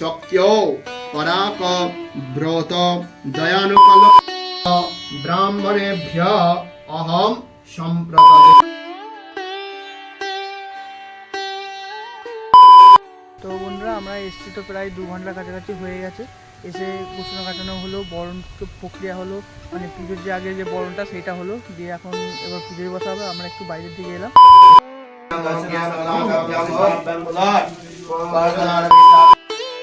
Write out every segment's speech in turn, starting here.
শক্ত্যো পরাক ব্রত দয়ানুকল ব্রাহ্মণেভ্য অহম সম্প্রদ তো বন্ধুরা আমরা এসছি তো প্রায় দু ঘণ্টার কাছাকাছি হয়ে গেছে এসে ঘোষণা কাটানো হলো বরণ প্রক্রিয়া হলো মানে পুজোর যে আগে যে বরণটা সেটা হলো দিয়ে এখন এবার পুজোয় বসা হবে আমরা একটু বাইরের দিকে এলাম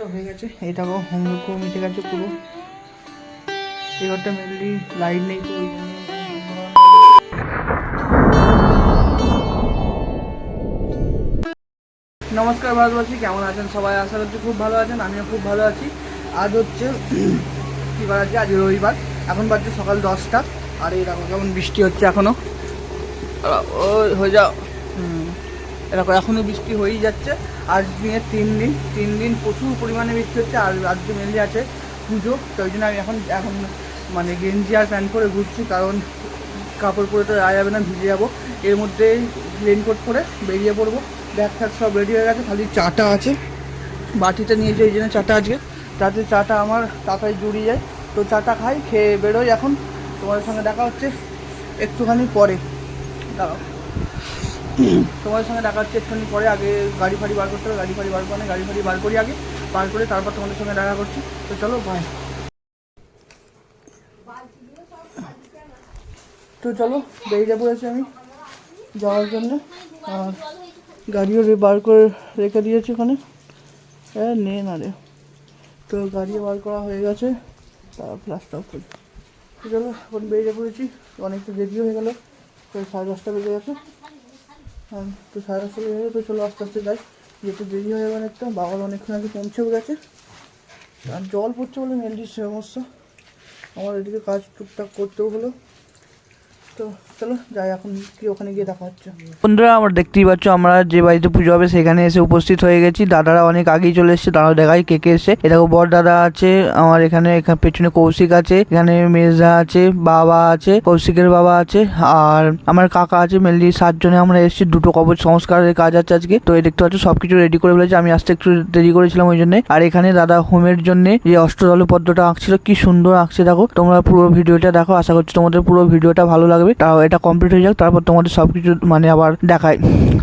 তো হয়ে গেছে। এটাও হোমওয়ার্ক মিটে গেছে পুরো। এবারটা মেনলি লাইট নেই তো নমস্কার ভারতবাসী, কেমন আছেন সবাই? আশা করছি খুব ভালো আছেন, আমিও খুব ভালো আছি। আজ হচ্ছে, কী বার আছে? আজ রবিবার। এখন বাজছে সকাল দশটা। আর এই দেখো কেমন বৃষ্টি হচ্ছে এখনও ও হয়ে যাও। হুম। এরকম, এখনও বৃষ্টি হয়েই যাচ্ছে। আজ দিনে তিন দিন তিন দিন প্রচুর পরিমাণে বৃষ্টি হচ্ছে, আর আজকে মেনলি আছে পুজো। তো ওই জন্য আমি এখন এখন মানে গেঞ্জি আর প্যান্ট পরে ঘুরছি, কারণ কাপড় পরে তো যাওয়া যাবে না, ভিজে যাব। এর মধ্যে রেনকোট পরে বেরিয়ে পড়ব। ব্যাগ ফ্যাগ সব রেডি হয়ে গেছে, খালি চাটা আছে। বাটিতে নিয়েছি এই জন্য চাটা আজকে। তাতে চাটা আমার তাড়াতাড়ি জুড়িয়ে যায়। তো চাটা খাই, খেয়ে বেরোই এখন। তোমাদের সঙ্গে দেখা হচ্ছে একটুখানি পরে। দাঁড়াও। তোমাদের সঙ্গে দেখা হচ্ছে একটুখানি পরে, আগে গাড়ি ফাড়ি বার করতে হবে, গাড়ি ফাড়ি বার করে গাড়ি ফাড়ি বার করি আগে, বার করে তারপর তোমাদের সঙ্গে দেখা করছি। তো চলো বাই তো চলো, বেরিয়ে পড়েছি আমি যাওয়ার জন্য। আর গাড়িও বার করে রেখে দিয়েছি ওখানে। হ্যাঁ নে না রে। তো গাড়িও বার করা হয়ে গেছে তার ফ্লাশটা করি। তো চলো, এখন বেরিয়ে পড়েছি। অনেকটা দেরি হয়ে গেলো তো সাড়ে দশটা বেজে গেছে। তো সাড়ে চলে যাবে, তো চলো আস্তে আস্তে যাই। যেহেতু দেরি হয়ে যাবে একটা বাবার অনেকক্ষণ আগে পৌঁছেও গেছে। আর জল পড়ছে বলে মেনলি সমস্যা আমার এদিকে কাজ টুকটাক করতেও হলো। বন্ধুরা, আমরা দেখতেই পাচ্ছ, আমরা যে বাড়িতে পুজো হবে সেখানে এসে উপস্থিত হয়ে গেছি। দাদারা অনেক আগেই চলে এসেছে দাঁড়াও দেখাই কে কে এসে এটা বড় দাদা আছে, আমার এখানে এখানে পেছনে কৌশিক আছে, এখানে মেজদা আছে, বাবা আছে, কৌশিকের বাবা আছে, আর আমার কাকা আছে মেনলি সাতজনে আমরা এসেছি, দুটো কবচ সংস্কারের কাজ আছে আজকে। তো এই দেখতে পাচ্ছ, সবকিছু রেডি করে ফেলেছি, আমি আসতে একটু দেরি করেছিলাম ওই জন্য। আর এখানে দাদা হোমের জন্য যে অষ্টদল পদ্মটা আঁকছিল, কি সুন্দর আঁকছে দেখো। তোমরা পুরো ভিডিওটা দেখো, আশা করছি তোমাদের পুরো ভিডিওটা ভালো লাগবে। তাও এটা কমপ্লিট হয়ে যাক, তারপর তোমাদের সবকিছু মানে আবার দেখাই।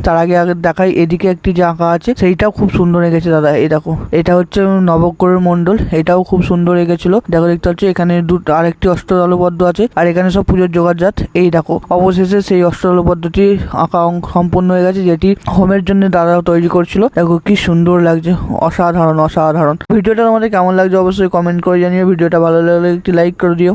তার আগে আগে দেখাই, এদিকে একটি যে আঁকা আছে, সেইটাও খুব সুন্দর এঁকেছে দাদা, এই দেখো। এটা হচ্ছে নবগ্রহের মণ্ডল, এটাও খুব সুন্দর এঁকেছিল। দেখো, দেখতে পাচ্ছ, এখানে দুটো, আরেকটি অষ্টদল পদ্ম আছে, আর এখানে সব পুজোর জোগাড়জাত, এই দেখো। অবশেষে সেই অষ্টদল পদ্মটি আঁকা সম্পূর্ণ হয়ে গেছে, যেটি হোমের জন্য দাদা তৈরি করছিল। দেখো, কি সুন্দর লাগছে, অসাধারণ অসাধারণ। ভিডিওটা তোমাদের কেমন লাগছে অবশ্যই কমেন্ট করে জানিও, ভিডিওটা ভালো লাগলে একটি লাইক করে দিও।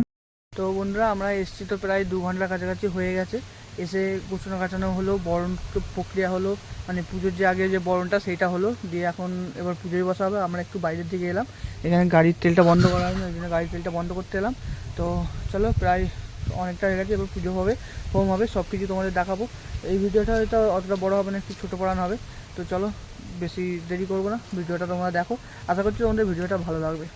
তো বন্ধুরা, আমরা এসছি তো প্রায় দু ঘণ্টার কাছাকাছি হয়ে গেছে। এসে গোছানো কাটানো হলো, বরণ প্রক্রিয়া হলো মানে পুজোর যে আগে যে বরণটা সেইটা হলো। দিয়ে এখন এবার পুজোয় বসা হবে আমরা একটু বাইরের দিকে এলাম। এখানে গাড়ির তেলটা বন্ধ করা হয়নি, ওই জন্য গাড়ির তেলটা বন্ধ করতে এলাম। তো চলো, প্রায় অনেকটা হয়ে গেছে, এবার পুজো হবে, হোম হবে, সব কিছু তোমাদের দেখাবো। এই ভিডিওটা হয়তো অতটা বড় হবে না, একটু ছোটো পড়ানো হবে। তো চলো, বেশি দেরি করব না, ভিডিওটা তোমরা দেখো। আশা করছি তোমাদের ভিডিওটা ভালো লাগবে।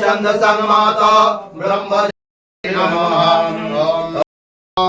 چند سنم برم نم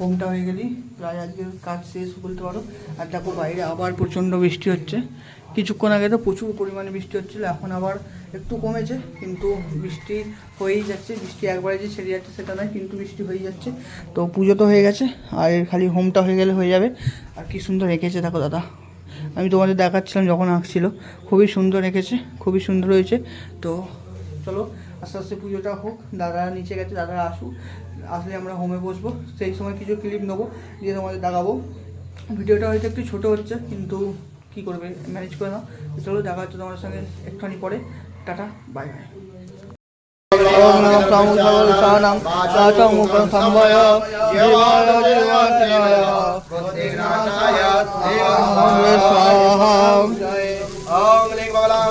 হোমটা হয়ে গেলেই প্রায় আজকে কাজ শেষ, বলতে পারো। আর দেখো বাইরে আবার প্রচণ্ড বৃষ্টি হচ্ছে। কিছুক্ষণ আগে তো প্রচুর পরিমাণে বৃষ্টি হচ্ছিল, এখন আবার একটু কমেছে, কিন্তু বৃষ্টি হয়েই যাচ্ছে। বৃষ্টি একবারে যে ছেড়ে যাচ্ছে সেটা নয়, কিন্তু বৃষ্টি হয়ে যাচ্ছে। তো পুজো তো হয়ে গেছে, আর এর খালি হোমটা হয়ে গেলে হয়ে যাবে। আর কি সুন্দর এঁকেছে দেখো দাদা। আমি তোমাদের দেখাচ্ছিলাম যখন আঁকছিল, খুবই সুন্দর এঁকেছে, খুবই সুন্দর হয়েছে। তো চলো, আস্তে আস্তে পুজোটা হোক দাদারা নিচে গেছে, দাদারা আসুক। আসলে আমরা হোমে বসবো সেই সময় কিছু ক্লিপ নেব দিয়ে তোমাদের দেখাবো ভিডিওটা হয়তো একটু ছোটো হচ্ছে কিন্তু কি করবে ম্যানেজ করে নাও চলো দেখা হচ্ছে তোমার সঙ্গে একটুখানি পরে টাটা বাই বাই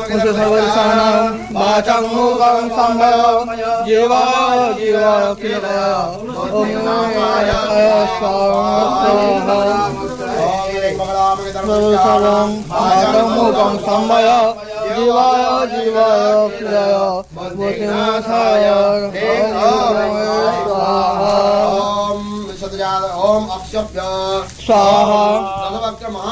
मुसुसवलसानां वाचं मूकं संभय जीवा जीवा किल ॐ माय स्वाहा मुसुसवलं वाचं मूकं संभय जीवाय जीवाय किल भूतिनाथाय स्वाहा ॐ अक्षभ्य स्वाहा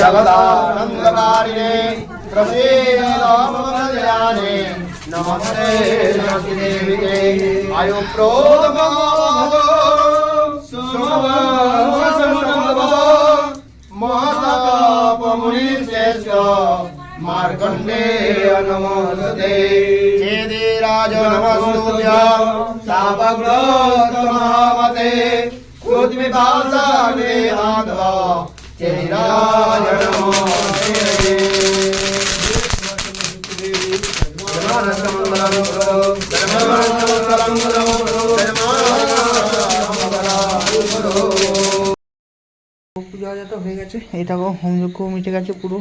जगदानन्दकारिणे प्रसीदमङ्गलयाने नमस्ते नमस्ते आयुप्रोदमो महतापमुनिश्रेष्ठ मार्कण्डेय नमस्ते चेदिराज नमस्तुभ्यं सावग्रस्तमहामते पृथ्वी হয়ে গেছে এটাও হোমযজ্ঞ মিটে গেছে পুরো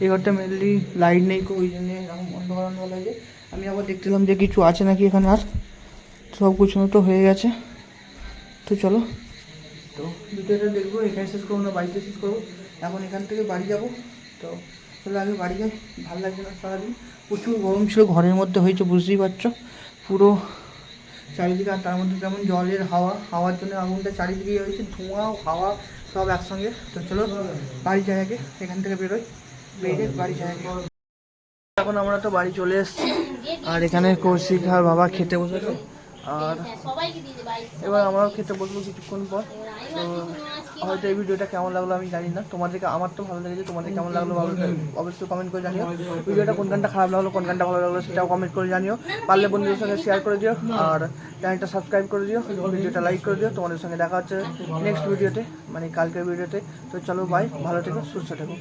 এই ঘরটা মেনলি লাইট নেই ওই জন্য এরকম অন্ধকার অন্ধকার লাগে আমি আবার দেখছিলাম যে কিছু আছে নাকি এখানে আর সব গুছানো তো হয়ে গেছে তো চলো তো ভিডিওটা দেখব, এখানে শেষ করব না, বাড়িতে শেষ করব। এখন এখান থেকে বাড়ি যাব। তো চলো আগে বাড়ি যাই, ভালো লাগছে না সারাদিন। প্রচুর গরম ছিল, ঘরের মধ্যে হয়েছে, বুঝতেই পারছ। পুরো চারিদিকে, আর তার মধ্যে যেমন জলের হাওয়া, হাওয়ার জন্য আগুনটা চারিদিকে হয়েছে, ধোঁয়া, হাওয়া, সব একসঙ্গে। তো চলো, বাড়ি যাই আগে, এখান থেকে বেরোই। বেরিয়ে বাড়ি যাই এখন আমরা তো বাড়ি চলে এসেছি। আর এখানে কৌশিক আর বাবা খেতে বসেছে। আর এবার আমরাও খেতে বসবো কিছুক্ষণ পর। তো হয়তো এই ভিডিওটা কেমন লাগল আমি জানি না। তোমাদেরকে আমার তো ভালো লেগেছে, তোমাদের কেমন লাগল অবশ্যই কমেন্ট করে জানিও। ভিডিওটা কোন গানটা খারাপ লাগল, কোন গানটা ভালো লাগল সেটাও কমেন্ট করে জানিও। পারলে বন্ধুদের সঙ্গে শেয়ার করে দিও আর চ্যানেলটা সাবস্ক্রাইব করে দিও, ভিডিওটা লাইক করে দিও। তোমাদের সঙ্গে দেখা হচ্ছে নেক্সট ভিডিওতে মানে কালকের ভিডিওতে। তো চলো বাই ভালো থেকো, সুস্থ থেকো।